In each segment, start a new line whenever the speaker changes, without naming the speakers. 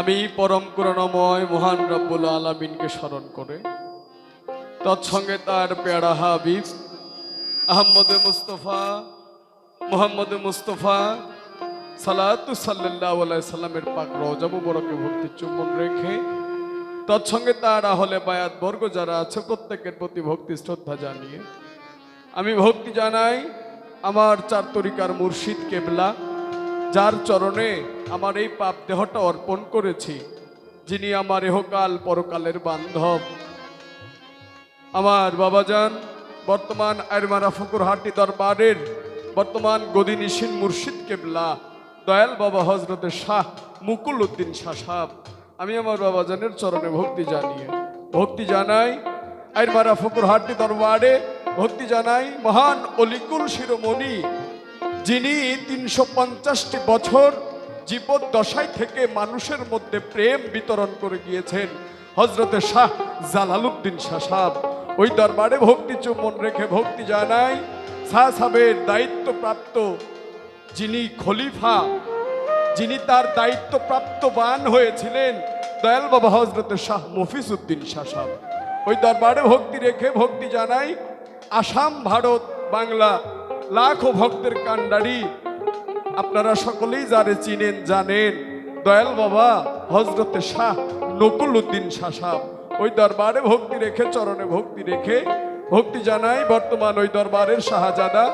আমি পরম করুণাময়, মহান রব্বুল আলমিনকে স্মরণ করে, তৎসঙ্গে তার পেয়ারা হাবিব, আহম্মদ মুস্তফা, মোহাম্মদ মুস্তফা সালাতু সাল্লাহ সাল্লামের পাক রজাবু বড়কে ভক্তি চুম্বন রেখে, তৎসঙ্গে তার আহলে বায়াত বর্গ যারা আছে প্রত্যেকের প্রতি ভক্তি শ্রদ্ধা জানিয়ে, আমি ভক্তি জানাই আমার চার তরিকার মুর্শিদ কেবলা। যার চরণে আমার এই পাপ দেহটা অর্পণ করেছি, যিনি আমার এহকাল পরকালের বান্ধব। আমার বাবাজান, বর্তমান আয়রমারা ফকুরহাটি দরবারের বর্তমান গদিনিসীন মুর্শিদ কেবলা, দয়াল বাবা হজরতের শাহ মুকুল উদ্দিন শাহ সাহেব, আমি আমার বাবাজানের চরণে ভক্তি জানিয়ে, ভক্তি জানাই আয়রমারা ফকুরহাটি দরবারে, ভক্তি জানাই মহান অলিকুল শিরোমণি যিনি তিনশো পঞ্চাশটি বছর জীবদ্দশায় থেকে মানুষের মধ্যে প্রেম বিতরণ করে গিয়েছেন হজরতে শাহ জালালুদ্দিন শাহ সাহেব। ওই দরবারে ভক্তি চুম্বন রেখে ভক্তি জানাই, শাহ সাহেবের দায়িত্বপ্রাপ্ত যিনি খলিফা, যিনি তার দায়িত্বপ্রাপ্তবান হয়েছিলেন, দয়াল বাবা হজরতের শাহ মফিজ উদ্দিন শাহ সাহেব। ওই দরবারে ভক্তি রেখে ভক্তি জানাই, আসাম, ভারত, বাংলা লাখো ভক্তের কান্ডারি আপনারা সকলেই যারে চিনেন, জানেন। দয়াল বাবা হজরতে শাহ নকুল উদ্দিন শাহ সাহেব, ওই দরবারে ভক্তি রেখে, চরণে ভক্তি রেখে ভক্তি জানাই বর্তমান ওই দরবারের শাহজাদা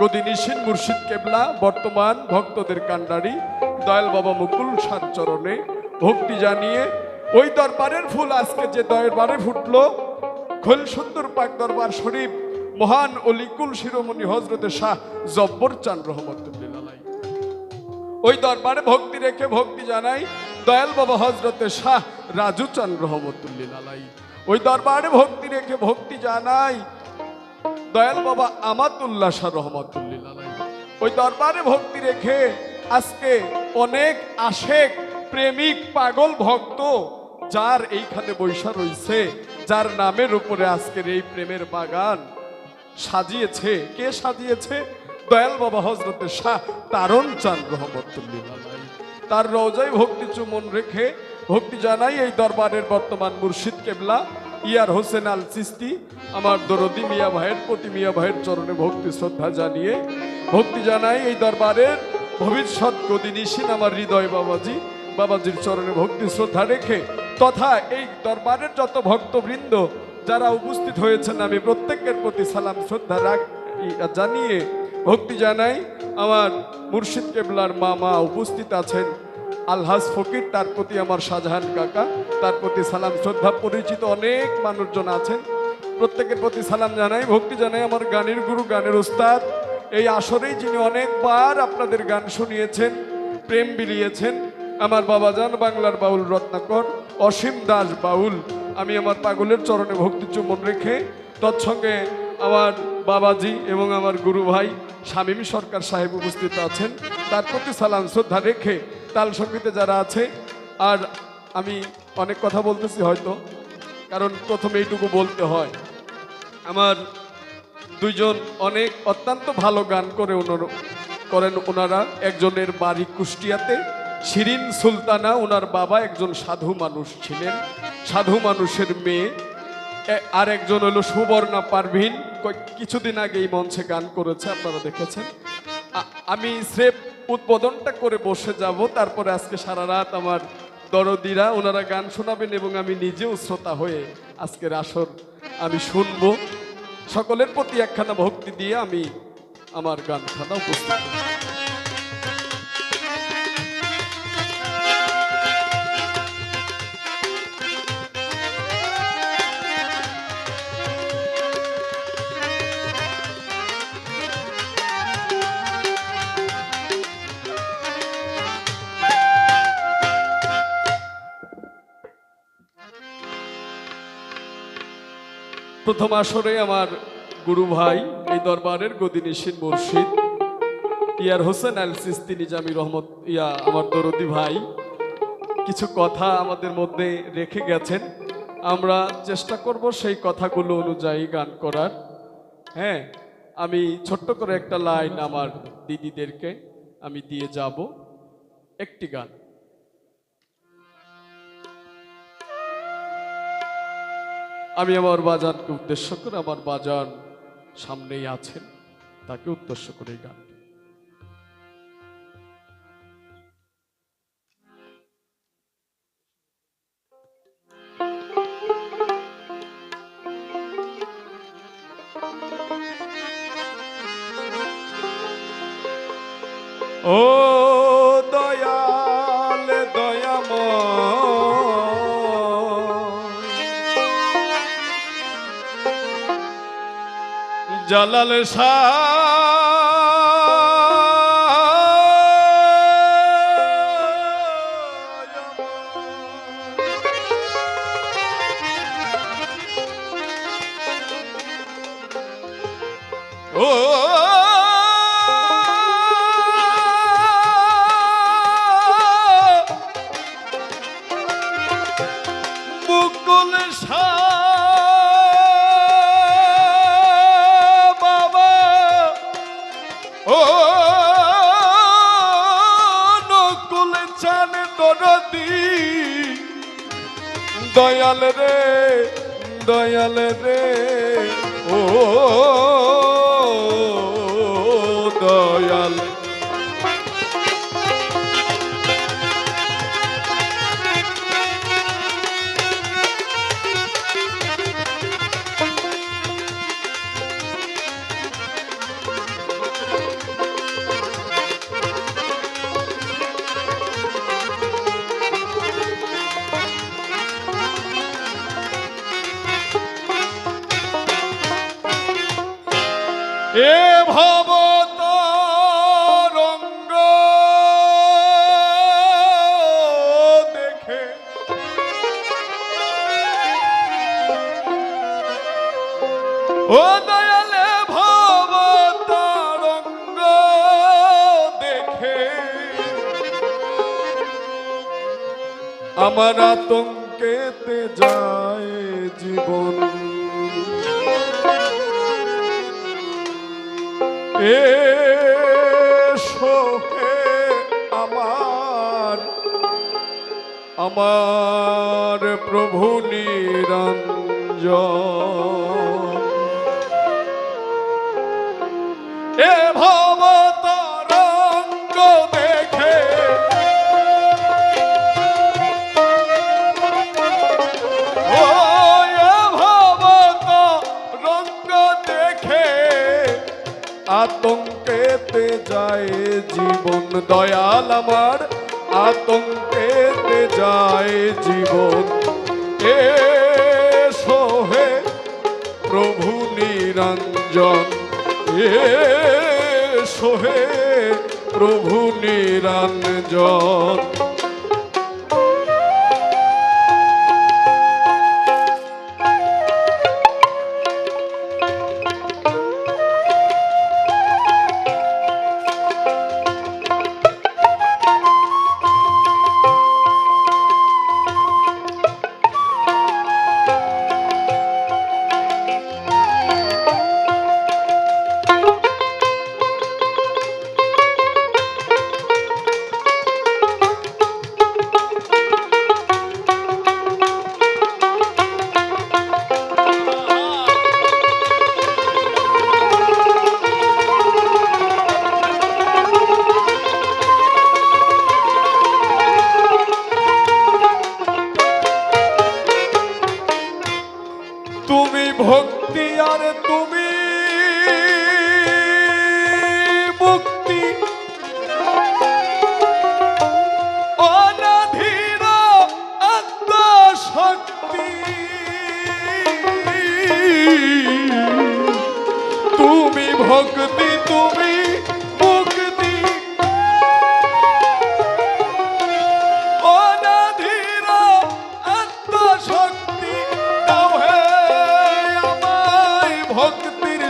গদিনিসীন মুর্শিদ কেবলা, বর্তমান ভক্তদের কান্ডারি দয়াল বাবা মুকুল সার চরণে ভক্তি জানিয়ে ওই দরবারের ফুল আজকে যে দরবারে ফুটলো, খোল সুন্দর পাক দরবার শরীফ মহান অলিকুল শিরোমণি হজরতে শাহ জব্বর চান রহমতুল্লাহ ওই দরবারে ভক্তি রেখে ভক্তি জানাই দয়াল বাবা হজরতে শাহ রাজু চান রহমতুল্লিল আলাই ওই দরবারে ভক্তি রেখে ভক্তি জানাই দয়াল বাবা আমাতুল্লাহ শাহ রহমতুল্লিল আলাই ওই দরবারে ভক্তি রেখে আজকে অনেক আশেক, প্রেমিক, পাগল ভক্ত যার এইখানে বৈশা রয়েছে যার নামের উপরে আজকের এই প্রেমের বাগান। সাজিয়েছে? কে সাজিয়েছে? দয়াল বাবা হজরতের শাহ তারণ চান রহমতুল্লিল আলাই। তার রোজাই ভক্তি চুমন রেখে ভক্তি জানাই এই দরবারের বর্তমান মুর্শিদ কেবলা, ইয়ার হোসেন আল চিস্তি, আমার দরদি মিয়া ভাইয়ের প্রতি মিয়া ভাইয়ের চরণে ভক্তি শ্রদ্ধা জানিয়ে ভক্তি জানাই এই দরবারের ভবিষ্যৎ গদিনীসীন আমার হৃদয় বাবাজি। বাবাজির চরণে ভক্তি শ্রদ্ধা রেখে তথা এই দরবারের যত ভক্তবৃন্দ যারা উপস্থিত হয়েছেন, আমি প্রত্যেকের প্রতি সালাম, শ্রদ্ধা রাখ জানিয়ে ভক্তি জানাই। আমার মুর্শিদ কেবলার মামা উপস্থিত আছেন, আলহাজ ফকির, তার প্রতি আমার শাহজাহান কাকা, তার প্রতি সালাম, শ্রদ্ধা, পরিচিত অনেক মানুষজন আছেন। প্রত্যেকের প্রতি সালাম জানাই, ভক্তি জানাই আমার গানের গুরু, গানের উস্তাদ এই আসরেই যিনি অনেকবার আপনাদের গান শুনিয়েছেন, প্রেম বিলিয়েছেন, আমার বাবা বাবাজান বাংলার বাউল রত্নাকর, অসীম দাস বাউল। আমি আমার পাগলের চরণে ভক্তি চুম্বন রেখে তৎসঙ্গে আমার বাবাজি এবং আমার গুরু ভাই শামীম সরকার সাহেব উপস্থিত আছেন। তার প্রতি সালাম, শ্রদ্ধা রেখে তাল সঙ্গীতে যারা আছে, আর আমি অনেক কথা বলতেছি হয়তো, কারণ প্রথমে এইটুকু বলতে হয়। আমার দুইজন অনেক অত্যন্ত ভালো গান করে ওনার করেন ওনারা। একজনের বাড়ি কুষ্টিয়াতে শিরিন সুলতানা ওনার বাবা একজন সাধু মানুষ ছিলেন। সাধু মানুষের মেয়ে। আর একজন হলো সুবর্ণা পারভিন। কিছুদিন আগে এই মঞ্চে গান করেছে, আপনারা দেখেছেন। আমি স্রেফ উদ্বোধনটা করে বসে যাব, তারপরে আজকে সারা রাত আমার দরদিরা ওনারা গান শোনাবেন এবং আমি নিজেও শ্রোতা হয়ে আজকের আসর আমি শুনব। সকলের প্রতি একখানা ভক্তি দিয়ে আমি আমার গান গানখানা উপস্থিত প্রথম আসরে আমার গুরু ভাই এই দরবারের গদিনিসীন মুর্শিদ ইয়ার হোসেন আল সিস্তি নিজামি রহমত, ইয়া আমার দরদি ভাই। কিছু কথা আমাদের মধ্যে রেখে গেছেন। আমরা চেষ্টা করব সেই কথাগুলো অনুযায়ী গান করার। হ্যাঁ আমি ছোট্ট করে একটা লাইন আমার দিদিদেরকে আমি দিয়ে যাব। একটি গান। আমি আমার বাজানকে উদ্দেশ্য করে আমার বাজান সামনেই আছেন। তাকে উদ্দেশ্য করে গান। জালাল শাহ চান দরদি। দয়াল রে দয়াল রে ও আমার আতঙ্কেতে যায় জীবন। এসো হে আমার আমার প্রভু নিরঞ্জন। এ ভব যায় জীবন দয়াল আমার, আতঙ্কে যায় জীবন। এ সোহে প্রভু নিরঞ্জন এ সোহে প্রভু নিরঞ্জন। আর তুমি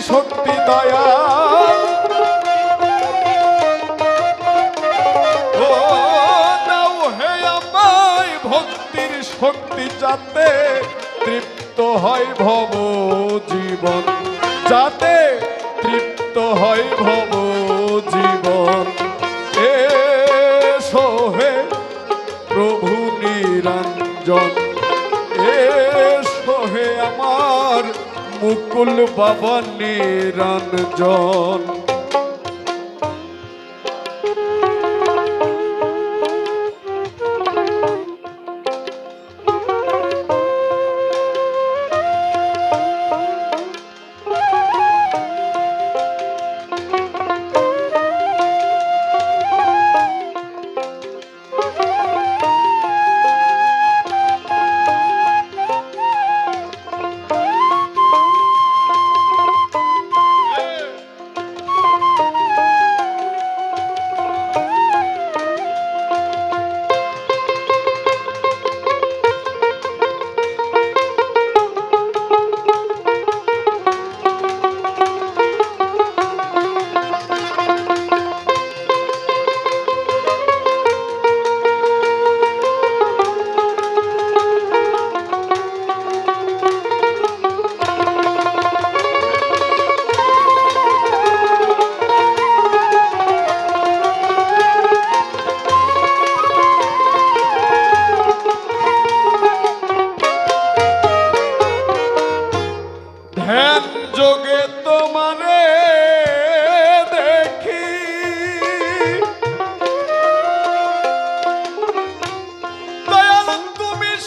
শক্তি দয়া ভক্তির শক্তি যাতে তৃপ্ত হয় ভব জীবন। মুকুল বাবা নিরঞ্জন।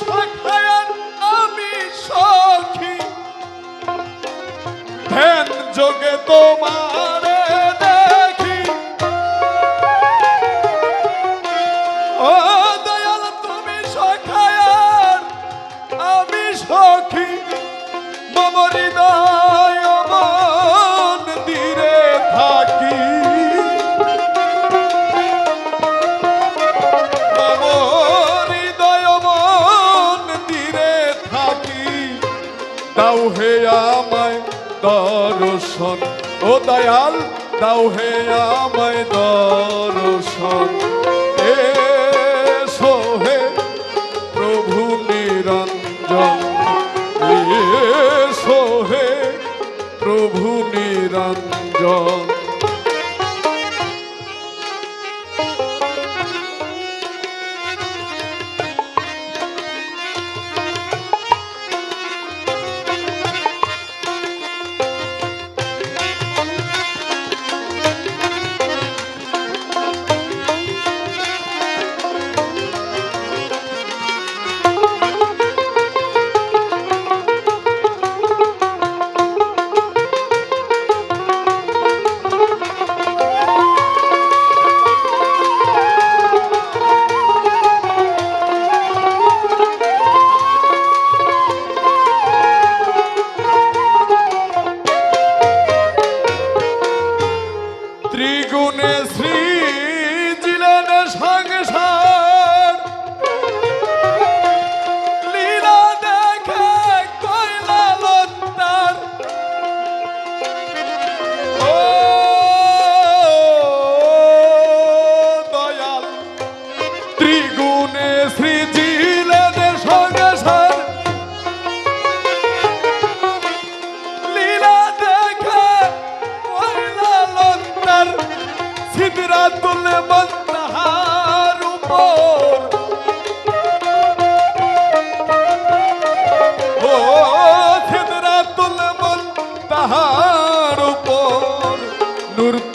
সখায়ান আমি সখী। ধ্যান যোগে তোমারে দাও হে আমায় দর্শন। ও দয়াল, দাও হে আমায় দর্শন। এ সোহে প্রভু নিরঞ্জন। এ সোহে প্রভু নিরঞ্জন।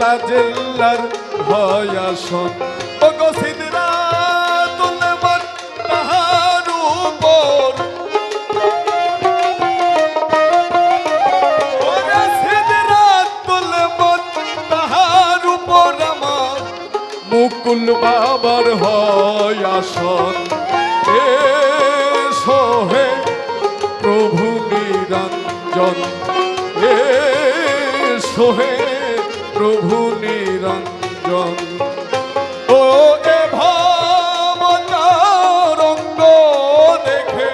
নূর তাজেল্লার ভয়াসন। ও গো সিদরাতুল মন্তাহার উপর। ওরে সিদরাতুল মুনতাহার উপর মুকুল বাবার হয় আসন এসো প্রভু নিরঞ্জন। ও এ ভাবতারঙ্গ দেখে।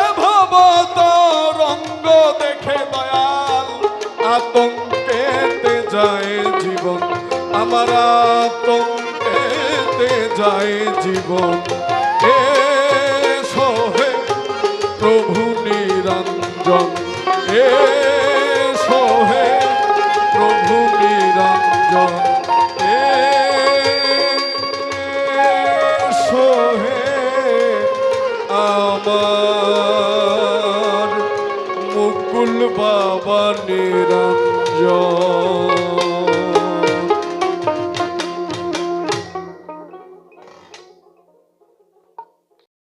এ ভবতরঙ্গ দেখে দয়াল আতঙ্কেতে যায় জীবন। আমার আতঙ্কেতে যায় জীবন। এ সোহে প্রভু নিরঞ্জন এ সোহে প্রভু নিরঞ্জন এ সোহে আমার মুকুল বাবা নিরঞ্জন